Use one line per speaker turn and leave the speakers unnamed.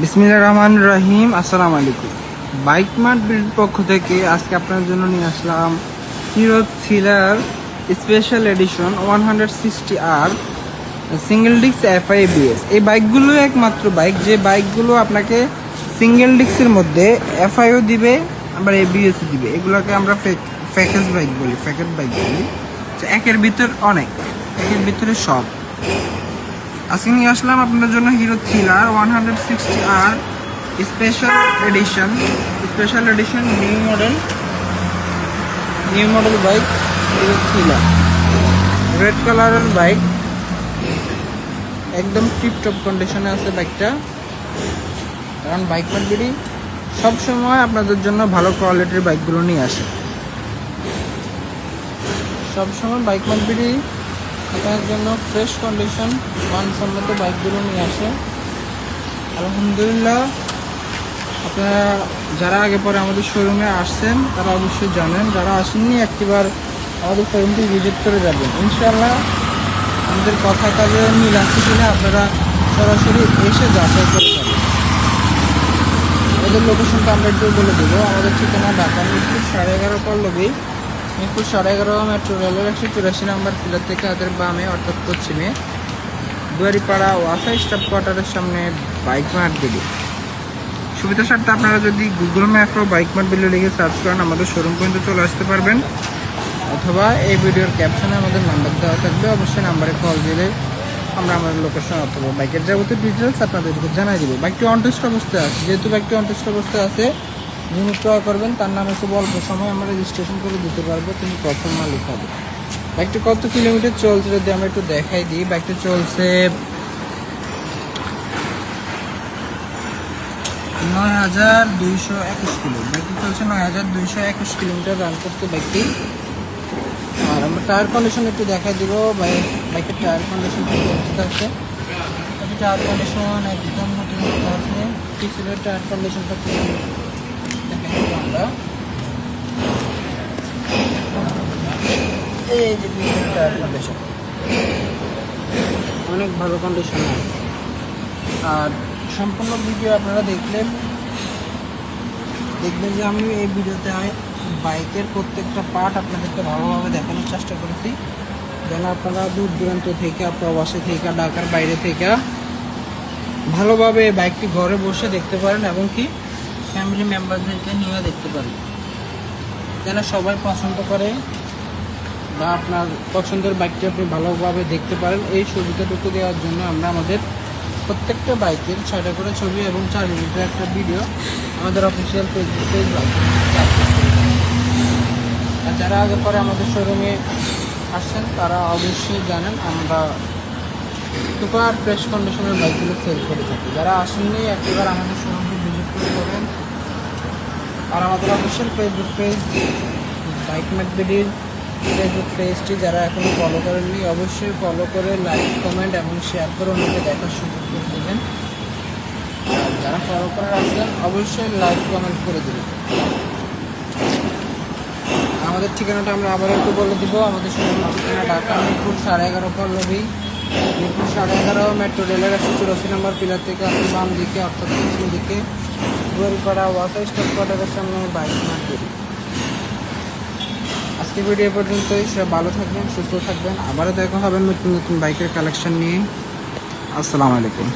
বিসমিল্লাহ রহমান রহিম, আসসালামু আলাইকুম। বাইক মার্ট বিল্ড পক্ষ থেকে আজকে আপনার জন্য নিয়ে আসলাম Hero Thriller special edition one hundred sixty R single disc FI BS এই বাইকগুলো একমাত্র বাইক, যে বাইকগুলো আপনাকে সিঙ্গেল ডিস্কের মধ্যে এফআইও দিবে, আবার এবিএস দিবে। এগুলোকে আমরা প্যাকেজ বাইক বলি, প্যাকেট বাইক বলি। একের ভিতর অনেক, একের ভিতরে সব। আজকে নিয়ে আসলাম আপনাদের জন্য Hero Thriller one hundred sixty R special edition special edition new model new model bike Hero Thriller. Red কালারের বাইক একদম টিপটপ কন্ডিশনে আছে বাইকটা কারণ বাইক মার্কেটই সবসময় আপনাদের জন্য ভালো কোয়ালিটির বাইকগুলো নিয়ে আসে। সবসময় বাইক মার্কেটই আপনার জন্য ফ্রেশ কন্ডিশন মানসম্মত বাইকগুলো নিয়ে আসে। আলহামদুলিল্লাহ, আপনারা যারা আগে পরে আমাদের শোরুমে আসছেন, তারা অবশ্যই জানেন। যারা আসেননি, একটিবার আমাদের শোরুমটি ভিজিট করে যাবেন। ইনশাল্লাহ আমাদের কথা কাজে মিল আছে কিনা, আপনারা সরাসরি এসে যাচাই করে যাবেন। আমাদের লোকেশনটা আমরা একটু বলে দেবো। আমাদের ঠিকানা ঢাকা মিরপুর, সাড়ে এগারো পল্লবী। মিরপুর সাড়ে এগারো মেট্রো রেলের একশো চুরাশি নম্বর পিলার থেকে হাতের বামে অর্থাৎ পশ্চিমে দুয়ারিপাড়া ওয়াসা স্টাফ কোয়ার্টারের সামনে বাইক মার্ট দিলি সুবিধার স্বার্থে আপনারা যদি গুগল ম্যাপ ও বাইক মার্ট বিলে লিখে সার্চ করেন, আমাদের শোরুম পর্যন্ত চলে আসতে পারবেন। অথবা এই ভিডিওর ক্যাপশনে আমাদের নাম্বার দেওয়া থাকবে, অবশ্যই নাম্বারে কল দিলে আমরা আমাদের লোকেশন অথবা বাইকের যাবতীয় ডিটেলস আপনাদেরকে জানাই দেবো। বাইকটি অনটেস্ট অবস্থায় আছে। যেহেতু বাইকটি অনটেস্ট অবস্থায় আছে যিনি ক্রয় করবেন, তার নামে খুব অল্প সময়, আমরা রেজিস্ট্রেশন করে দিতে পারব, তিনি প্রথম মালিক হবে। বাইকটি কত কিলোমিটার চলছে যদি আমরা একটু দেখাই দিই? বাইকটা চলছে নয় হাজার দুইশো একুশ কিলো। বাইকটি চলছে নয় হাজার দুইশো একুশ কিলোমিটার রান করতে বাইকটি আর আমরা টায়ার কন্ডিশন একটু দেখাই দিব। বাইক বাইকের টায়ার কন্ডিশন কি অবস্থা আছে? টায়ার কন্ডিশন একদম নতুন আছে। পিছনের টায়ার কন্ডিশনটা আমরা। এই যে টায়ার কন্ডিশন অনেক ভালো কন্ডিশন আর সম্পূর্ণ ভিডিও আপনারা দেখলেন। দেখবেন যে আমি এই ভিডিওতে বাইকের প্রত্যেকটা পার্ট আপনাদেরকে ভালোভাবে দেখানোর চেষ্টা করেছি। যেন আপনারা দূর দূরান্ত থেকে প্রবাসে থেকে ঢাকার বাইরে থেকে ভালোভাবে বাইকটি ঘরে বসে দেখতে পারেন এবং কি ফ্যামিলি মেম্বারদেরকে নিয়ে দেখতে পারেন যেন সবাই পছন্দ করে বা আপনার পছন্দের বাইকটি আপনি ভালোভাবে দেখতে পারেন, এই সুবিধাটুকু দেওয়ার জন্য আমরা আমাদের প্রত্যেকটা বাইকের ছয়টা করে ছবি এবং চার মিনিটের একটা ভিডিও আমাদের অফিসিয়াল ফেসবুক পেজ আর যারা আগে পরে আমাদের শোরুমে আসছেন, তারা অবশ্যই জানেন আমরা সুপার ফ্রেশ কন্ডিশনের বাইকগুলো সেল করে থাকি। যারা আসেননি, একবার আমাদের শোরুমকে ভিজিট করে যাবেন আর আমাদের অফিসিয়াল ফেসবুক পেজ বাইক ম্যাকবিডির ফেসবুক পেজটি যারা এখনও ফলো করেননি, অবশ্যই ফলো করে লাইক কমেন্ট এবং শেয়ার করে অন্যকে দেখার সুযোগ করে দেবেন। যারা ফলো করে রাখছেন অবশ্যই লাইক কমেন্ট করে দেবেন। আমাদের ঠিকানাটা আমরা আবার একটু বলে দিব। আমাদের ঠিকানা ঢাকা মিরপুর, সাড়ে এগারো পল্লবী। মিরপুর সাড়ে এগারো মেট্রো রেলের একশো চুরাশি নম্বর পিলার থেকে আপনি বাম দিকে, অর্থাৎ পশ্চিম দিকে গোয়ালপাড়া ওয়াসা স্টপ কোয়ার্টারের সামনে বাইক মার্কেট আজকে ভিডিও পর্যন্তই সে ভালো থাকবেন, সুস্থ থাকবেন। আবারও দেখা হবে নতুন নতুন বাইকের কালেকশন নিয়ে। আসসালামু আলাইকুম।